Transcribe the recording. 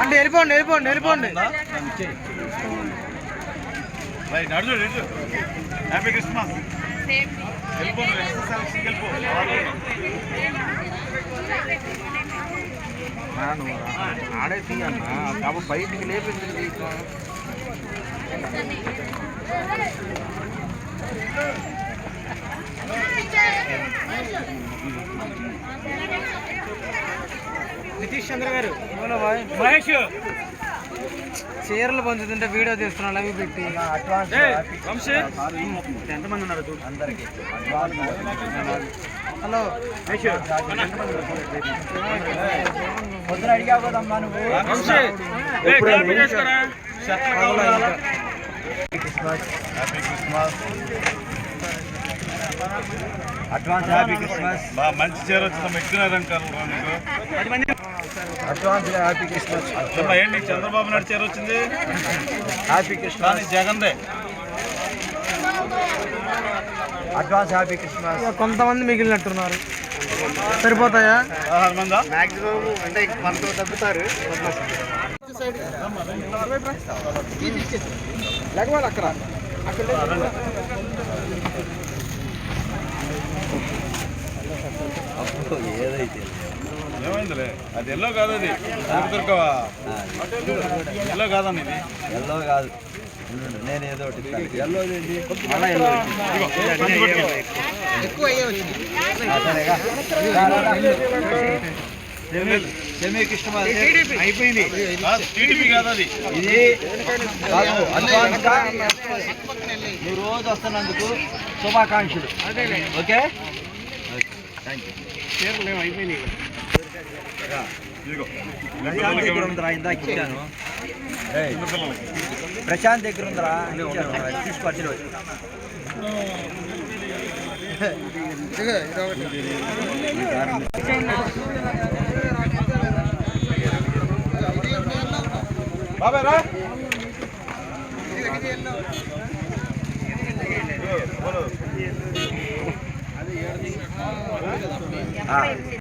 అంటే వెళ్ళిపోండి వెళ్ళిపోండి వెళ్ళిపోండి. రైట్ నడు నడు హ్యాపీ క్రిస్మస్ వెళ్ళిపో నువ్వు ఎస్ఎస్ఎల్సీకి వెళ్ళిపో ఆడే తీయన్నా కాబట్టి బయటికి లేపింది నితీష్ చంద్ర గారు. మహేష్. చీరలు పంచుతుంటే వీడియో తీస్తున్నాడు అవి పెట్టి. వంశీ. ఎంతమంది ఉన్నారు అందరికి. హలో. పొద్దున అడిగావు కదమ్మా నువ్వు? వంశీ. ఎప్పుడు happy చేసుకురా happy Christmas. Advance happy Christmas బాగా మంచి చీర వచ్చిందమ్మా ఎక్కినారు నీకు. అడ్వాన్స్ హ్యాపీ క్రిస్మస్ ఏంటి? చంద్రబాబు నాయుడు చీర వచ్చింది. హ్యాపీ క్రిస్మస్ జగన్దే. అడ్వాన్స్ హ్యాపీ క్రిస్మస్ కొంతమంది మిగిలినట్టున్నారు. సరిపోతాయా? మందా అంటే మనతో తగ్గుతారు. లేకపోతే అక్కడ. ఏదైతే ఏమైందిలే? అది ఎల్లో కాదు అది. దొరకవా? ఎల్లో కాదన్న ఇది ఎల్లో కాదు. నేను ఏదో ఒకటి. ఎల్లో ఏంటి? మళ్ళా ఎల్లో. ఎక్కువ సరేగా. అయిపోయింది. ఇది నువ్వు రోజు వస్తున్నందుకు శుభాకాంక్షలు. ఓకే? థ్యాంక్ యూ చీరలు అయిపోయినాయి ఇదిగో ప్రశాంత్ దగ్గర ఉందిరా ఇందాక ఇచ్చాను ఏయ్, పిల్లలకి ప్రశాంత్ దగ్గర ఉందిరా ఇచ్చాను. తీసుకో బాబాయ్ రా ఆ.